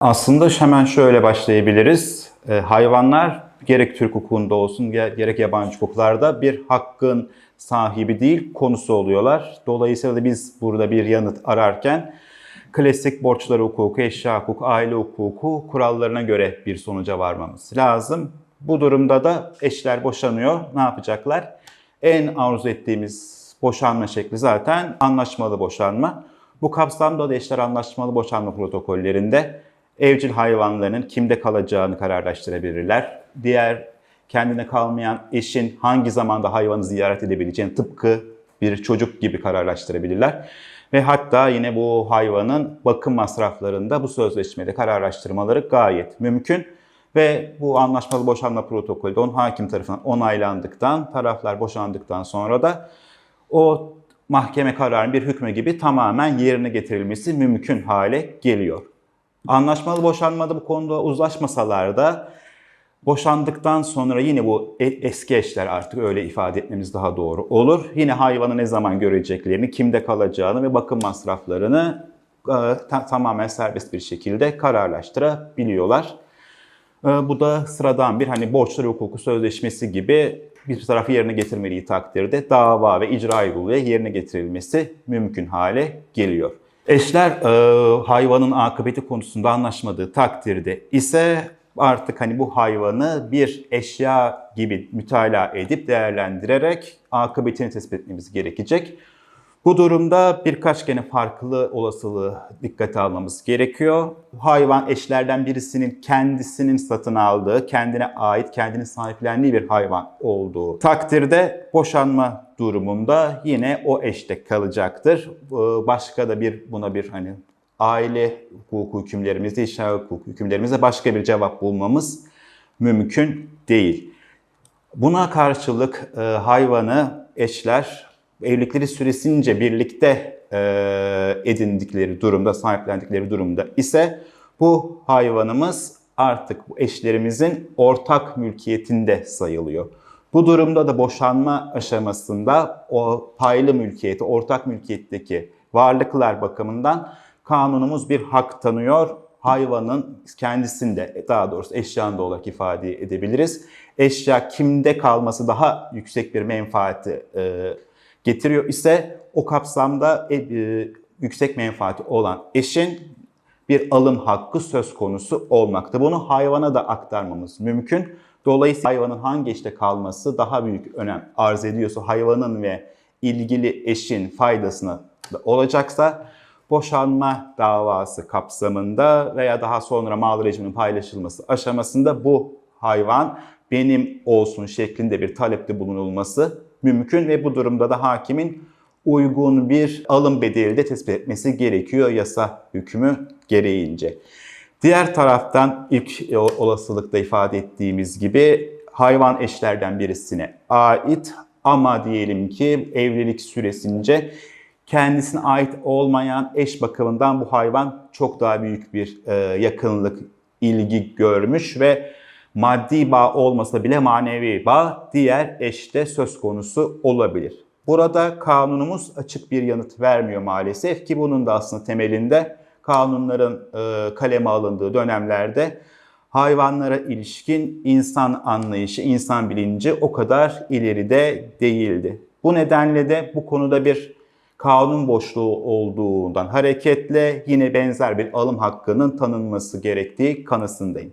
Aslında hemen şöyle başlayabiliriz. Ee, hayvanlar gerek Türk hukukunda olsun ge- gerek yabancı hukuklarda bir hakkın sahibi değil konusu oluyorlar. Dolayısıyla da biz burada bir yanıt ararken klasik borçlar hukuku, eşya hukuku, aile hukuku kurallarına göre bir sonuca varmamız lazım. Bu durumda da eşler boşanıyor. Ne yapacaklar? En arzu ettiğimiz boşanma şekli zaten anlaşmalı boşanma. Bu kapsamda da eşler anlaşmalı boşanma protokollerinde evcil hayvanlarının kimde kalacağını kararlaştırabilirler. Diğer kendine kalmayan eşin hangi zamanda hayvanı ziyaret edebileceğini tıpkı bir çocuk gibi kararlaştırabilirler. Ve hatta yine bu hayvanın bakım masraflarında bu sözleşmede kararlaştırmaları gayet mümkün. Ve bu anlaşmalı boşanma protokolü de onun hakim tarafından onaylandıktan, taraflar boşandıktan sonra da o mahkeme kararının bir hükmü gibi tamamen yerine getirilmesi mümkün hale geliyor. Anlaşmalı boşanmada bu konuda uzlaşmasalar da boşandıktan sonra yine bu e- eski eşler artık öyle ifade etmemiz daha doğru olur. Yine hayvanı ne zaman göreceklerini, kimde kalacağını ve bakım masraflarını e, ta- tamamen serbest bir şekilde kararlaştırabiliyorlar. E, Bu da sıradan bir hani borçlar hukuku sözleşmesi gibi bir tarafı yerine getirmediği takdirde dava ve icra yoluyla yerine getirilmesi mümkün hale geliyor. Eşler e, hayvanın akıbeti konusunda anlaşmadığı takdirde ise artık hani bu hayvanı bir eşya gibi mütalaa edip değerlendirerek akıbetini tespit etmemiz gerekecek. Bu durumda birkaç gene farklı olasılığı dikkate almamız gerekiyor. Hayvan eşlerden birisinin kendisinin satın aldığı, kendine ait, kendini sahiplendiği bir hayvan olduğu takdirde boşanma durumunda yine o eşte kalacaktır. Ee, Başka da bir buna bir hani aile hukuku hükümlerimizde, eşya hukuku hükümlerimizde başka bir cevap bulmamız mümkün değil. Buna karşılık e, hayvanı eşler evlilikleri süresince birlikte e, edindikleri durumda, sahiplendikleri durumda ise bu hayvanımız artık bu eşlerimizin ortak mülkiyetinde sayılıyor. Bu durumda da boşanma aşamasında o paylı mülkiyeti, ortak mülkiyetteki varlıklar bakımından kanunumuz bir hak tanıyor. Hayvanın kendisinde, daha doğrusu eşyanda olarak ifade edebiliriz. Eşya kimde kalması daha yüksek bir menfaati e, getiriyor ise o kapsamda e, e, yüksek menfaati olan eşin bir alım hakkı söz konusu olmakta. Bunu hayvana da aktarmamız mümkün. Dolayısıyla hayvanın hangi eşte kalması daha büyük önem arz ediyorsa hayvanın ve ilgili eşin faydasına da olacaksa boşanma davası kapsamında veya daha sonra mal rejiminin paylaşılması aşamasında bu hayvan benim olsun şeklinde bir talepte bulunulması mümkün ve bu durumda da hakimin uygun bir alım bedeli de tespit etmesi gerekiyor yasa hükmü gereğince. Diğer taraftan ilk olasılıkta ifade ettiğimiz gibi hayvan eşlerden birisine ait ama diyelim ki evlilik süresince kendisine ait olmayan eş bakımından bu hayvan çok daha büyük bir e, yakınlık, ilgi görmüş ve maddi bağ olmasa bile manevi bağ diğer eşte söz konusu olabilir. Burada kanunumuz açık bir yanıt vermiyor maalesef ki bunun da aslında temelinde kanunların e, kaleme alındığı dönemlerde hayvanlara ilişkin insan anlayışı, insan bilinci o kadar ileride değildi. Bu nedenle de bu konuda bir kanun boşluğu olduğundan hareketle yine benzer bir alım hakkının tanınması gerektiği kanısındayım.